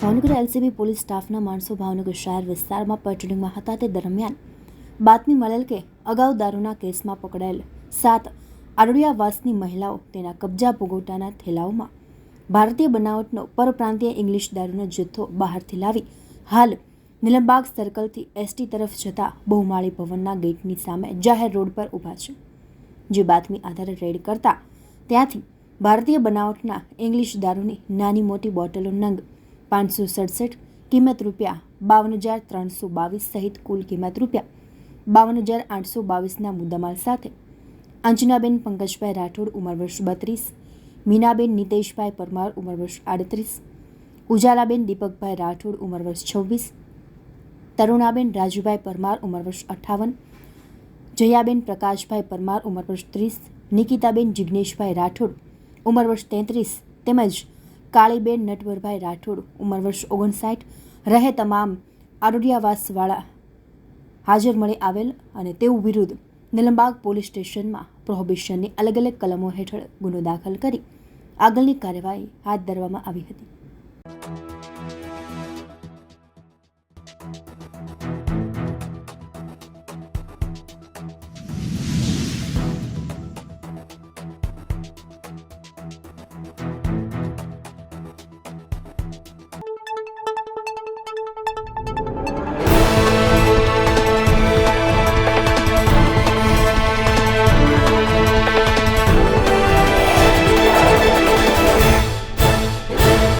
Bhavnagar LCB police સ્ટાફના માણસો ભાવનગર શહેર વિસ્તારમાં પેટ્રોલિંગમાં હતા તે દરમિયાન બાતમી મળેલ કે અગાઉ દારૂના કેસમાં પકડાયેલ સાત આરોડિયાવાસની મહિલાઓ તેના કબજા ભોગવટાના થેલાઓમાં ભારતીય બનાવટનો પરપ્રાંતીય ઇંગ્લિશ દારૂનો જથ્થો બહારથી લાવી હાલ નિલમબાગ સર્કલથી એસટી તરફ જતા બહુમાળી ભવનના ગેટની સામે જાહેર રોડ પર ઊભા છે. જે બાતમી આધારે રેડ કરતા ત્યાંથી ભારતીય બનાવટના ઇંગ્લિશ દારૂની નાની મોટી બોટલો નંગ પાંચસો સડસઠ કિંમત રૂપિયા, બાવન હજાર ત્રણસો બાવીસ સહિત કુલ કિંમત રૂપિયા, બાવન હજાર આઠસો બાવીસના મુદ્દામાલ સાથે. અંજનાબેન પંકજભાઈ રાઠોડ ઉંમર વર્ષ બત્રીસ, મીનાબેન નિતેશભાઈ પરમાર ઉંમર વર્ષ આડત્રીસ, ઉજાલાબેન દીપકભાઈ રાઠોડ ઉંમર વર્ષ છવ્વીસ, તરુણાબેન રાજુભાઈ પરમાર ઉંમર વર્ષ અઠ્ઠાવન જયાબેન પ્રકાશભાઈ પરમાર ઉંમર વર્ષ ત્રીસ, નિકિતાબેન જિગ્નેશભાઈ રાઠોડ ઉંમર વર્ષ તેત્રીસ તેમજ કાળીબેન નટવરભાઈ રાઠોડ, ઉંમર વર્ષ ઓગણસાઠ, રહે તમામ આરોડિયાવાસવાળા. હાજર મળી આવેલ અને તેઓ વિરુદ્ધ નિલંબાગ પોલીસ સ્ટેશનમાં પ્રોહિબિશનની અલગ અલગ કલમો હેઠળ ગુનો દાખલ કરી આગળની કાર્યવાહી હાથ ધરવામાં આવી હતી.